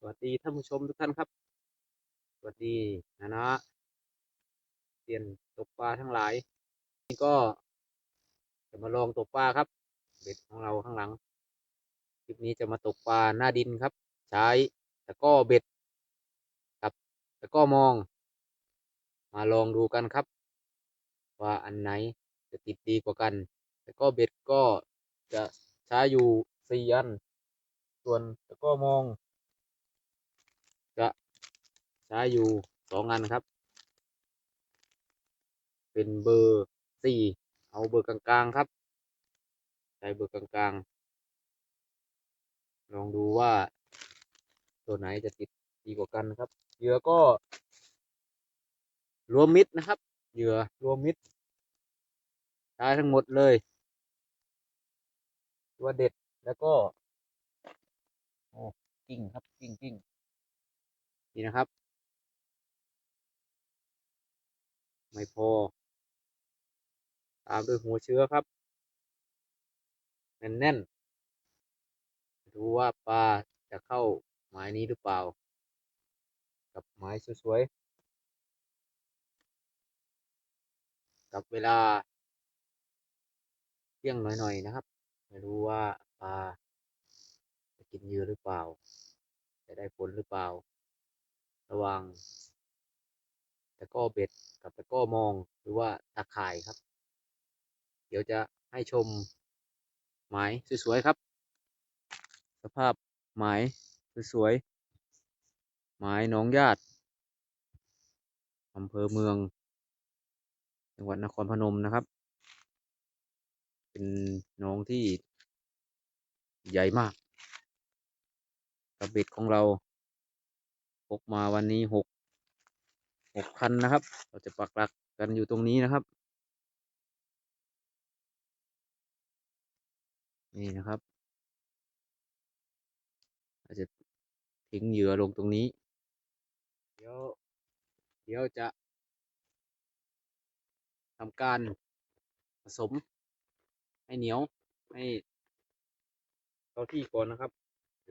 สวัสดีท่านผู้ชมทุกท่านครับ สวัสดีนะนะเตียนตกปลาทั้งหลายนี่ก็จะมาลองตกปลาครับ เบ็ดของเราข้างหลัง คลิปนี้จะมาตกปลาหน้าดินครับ ใช้ตะก้อเบ็ดกับตะก้อมอง มาลองดูกันครับ ว่าอันไหนจะติดดีกว่ากันตะก้อเบ็ดก็จะใช้อยู่สี่อัน ส่วนตะก้อมอง จะใช้อยู่สองอันครับ เป็นเบอร์สี่เอาเบอร์กลางๆครับ ใช้เบอร์กลางๆ ลองดูว่าตัวไหนจะติดดีกว่ากันครับ เหยื่อก็ รวมมิดนะครับ เหยื่อรวมมิดใช้ทั้งหมดเลยตัวเด็ดแล้วก็ โอ้กิ้งครับ นี่นะครับ ไม่พอ ตามด้วยหัวเชื้อครับ แน่นๆดูว่าปลาจะเข้าหมายนี้หรือเปล่า กับหมายสวยๆ กับเวลาเที่ยงหน่อยๆนะครับ ไม่รู้ว่าปลาจะกินเยื่อหรือเปล่า จะได้ผลหรือเปล่า ระหว่างตะก้อเบ็ดกับตะก้อมองหรือว่าตะข่ายครับ เดี๋ยวจะให้ชมหมายสวยๆครับ สภาพหมายสวยๆหมายหนองญาติอำเภอเมือง จังหวัดนครพนมนะครับ เป็นหน้องที่ใหญ่มากกระเบ็ดของเรา พกมาวันนี้หกหกคันนะครับ เราจะปักหลักกันอยู่ตรงนี้นะครับ นี่นะครับเราจะทิ้งเหยื่อลงตรงนี้ เดี๋ยว เดี๋ยวจะทำการผสม ให้เหนียวให้เข้าที่ก่อนนะครับ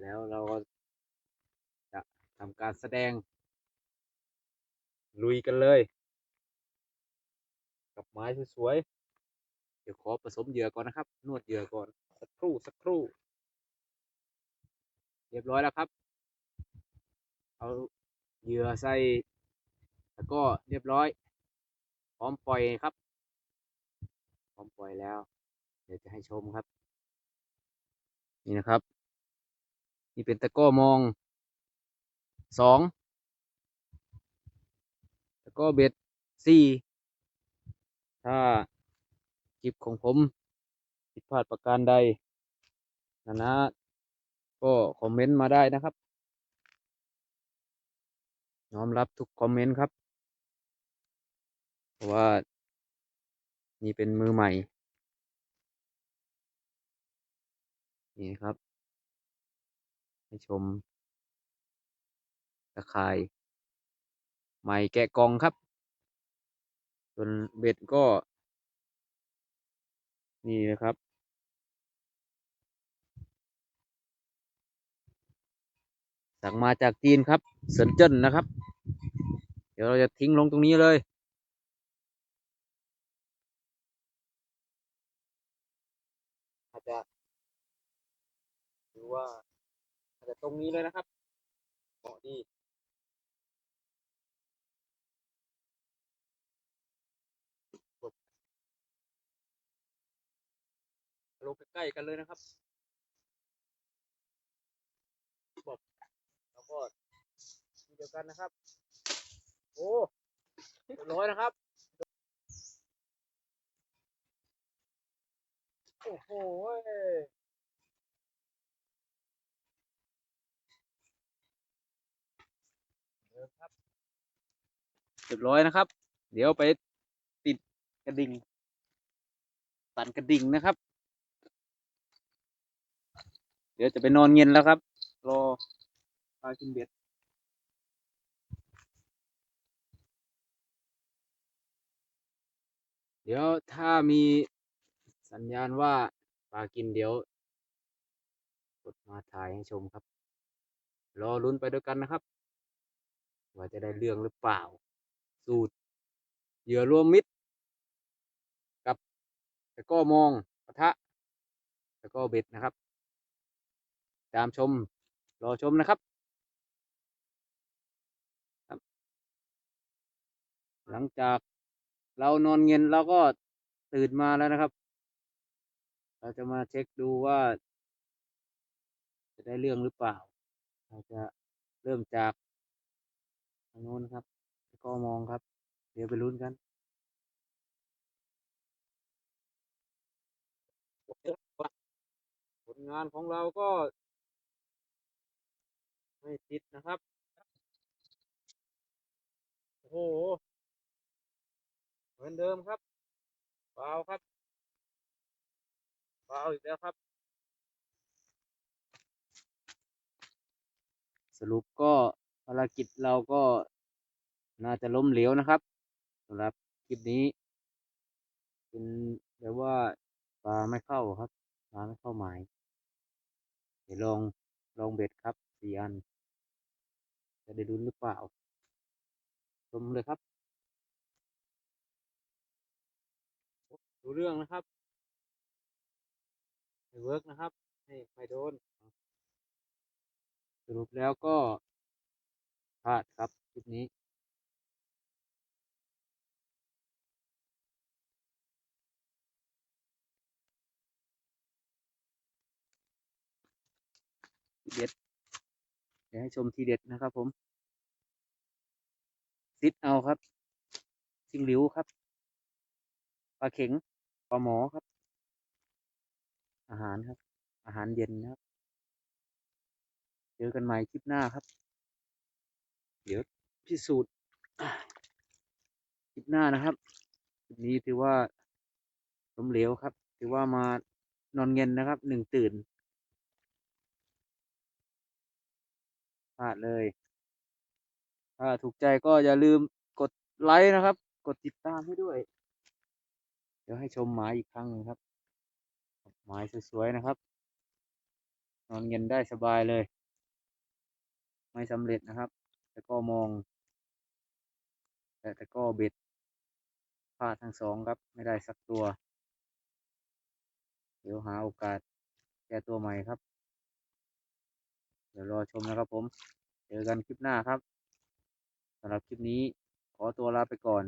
แล้วเราก็ ทำการแสดง ลุยกันเลย กับไม้สวยๆเดี๋ยวขอผสมเหยื่อก่อนนะครับ นวดเหยื่อก่อนสักครู่สักครู่ เรียบร้อยแล้วครับ เอาเหยื่อใส่แล้วก็เรียบร้อย พร้อมปล่อยครับ พร้อมปล่อยแล้ว เดี๋ยวจะให้ชมครับ นี่นะครับ นี่เป็นตะก้อมอง สองตะกร้อเบ็ดสี่ถ้าคลิปของผมผิดพลาดประการใดนะนะก็คอมเมนต์มาได้นะครับน้อมรับทุกคอมเมนต์ครับ เพราะว่า นี่เป็นมือใหม่ นี่ครับ ให้ชม ตะข่ายใหม่แกะกองครับ ส่วนเบ็ดก็ นี่นะครับ สั่งมาจากจีนครับเซินเจิ้นนะครับ เดี๋ยวเราจะทิ้งลงตรงนี้เลยอาจจะหรือว่าอาจจะตรงนี้เลยนะครับเหมาะดี ลงใกล้ๆกันเลยนะครับบอกแล้วก็ทีเดียวกันนะครับ โอ้เรียบร้อยนะครับ โอ้โหเครับเรียบร้อยนะครับ เดี๋ยวไปติดกระดิ่ง ตันกระดิ่งนะครับ เดี๋ยวจะไปนอนเย็นแล้วครับ รอปลากินเบ็ดเดี๋ยวถ้ามีสัญญาณว่าปลากินเดี๋ยว กดมาถ่ายให้ชมครับ รอลุ้นไปด้วยกันนะครับ ว่าจะได้เรื่องหรือเปล่า สูตร เหยื่อรวมมิตร กับตะก้อมองปะทะตะก้อเบ็ดนะครับ ตามชม รอชมนะครับ หลังจากเรานอนเย็นเราก็ตื่นมาแล้วนะครับ เราจะมาเช็คดูว่า จะได้เรื่องหรือเปล่า เราจะเริ่มจากทางโน้นครับแล้วก็มองครับ เดี๋ยวไปลุ้นกันผลงานของเราก็ ไม่ติดนะครับ โอ้โห เหมือนเดิมครับเปล่าครับเปล่าอีกแล้วครับ สรุปก็ภารกิจเราก็น่าจะล้มเหลวนะครับสำหรับคลิปนี้ เป็นแบบว่าปลาไม่เข้าครับปลาไม่เข้าหมาย เดี๋ยวลองลองเบ็ดครับสี่อัน จะได้ดุนหรือเปล่า ชมเลยครับดูเรื่องนะครับไม่เวิร์กนะครับไม่ไม่โดน สรุปแล้วก็พลาดครับคลิปนี้ทีเด็ด เดี๋ยวให้ชมทีเด็ดนะครับผมซิดเอาครับซิงหลิวครับปลาเข็งปลาหมอครับ อาหารครับ อาหารเย็นนะครับ เจอกันใหม่คลิปหน้าครับ เดี๋ยวพิสูจน์คลิปหน้านะครับคลิปนี้ถือว่าล้มเหลวครับ ถือว่ามานอนเงินนะครับหนึ่งตื่น พลาดเลย ถ้าถูกใจก็อย่าลืมกดไลค์นะครับ กดติดตามให้ด้วย เดี๋ยวให้ชมหมายอีกครั้งนึงครับ หมายสวยๆนะครับ นอนเงินได้สบายเลย ไม่สำเร็จนะครับ แต่ก็มอง แต่แต่ก็เบ็ดพลาดทั้งสองครับ ไม่ได้สักตัว เดี๋ยวหาโอกาสแก้ตัวใหม่ครับ อชมนะครับผม เจอกันคลิปหน้าครับสำหรับคลิปนี้ขอตัวลาไปก่อน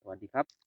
สวัสดีครับ